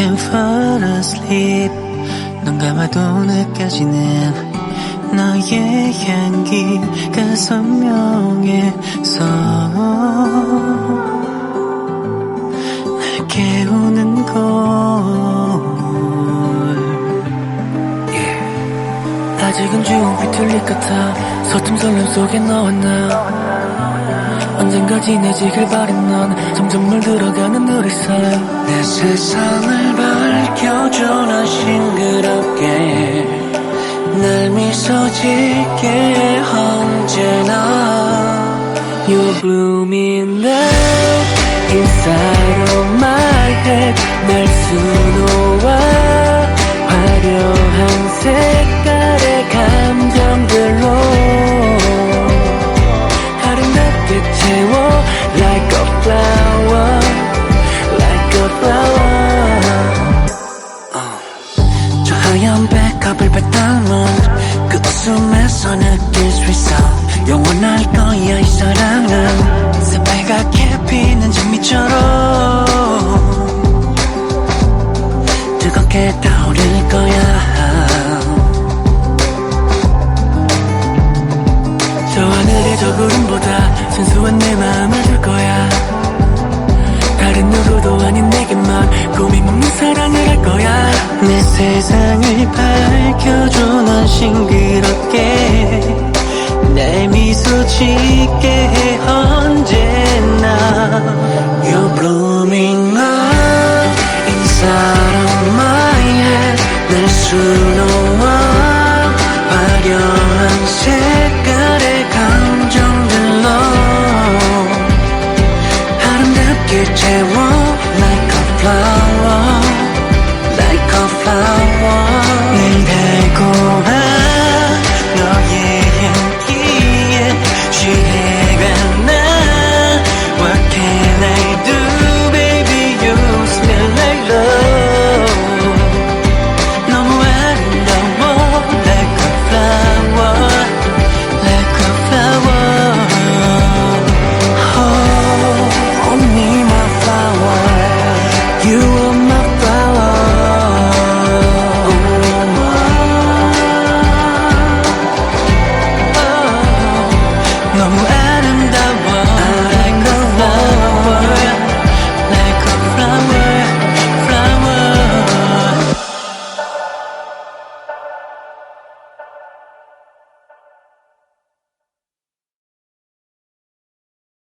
can't fall asleep. 눈 감아도 느껴지는 너의 향기가 선명해서 날 깨우는 걸 아직은 주홍빛 틀릴 같아. 서툰 설렘 속에 너와 나 언젠가 진해지길 바란 넌 점점 물들어가는 느릿살 내 세상을 밝혀줘 난 싱그럽게. 날 미소 짓게 해 언제나. You're blooming now 뜨겁게 타오를 거야. 저 하늘의 저 구름보다 순수한 내 마음을 줄 거야. 다른 누구도 아닌 내게만 꿈이 먹는 사랑을 할 거야. 내 세상을 밝혀줘 넌 싱그럽게 내 미소 짓게 해 언제나. You're blooming 날 You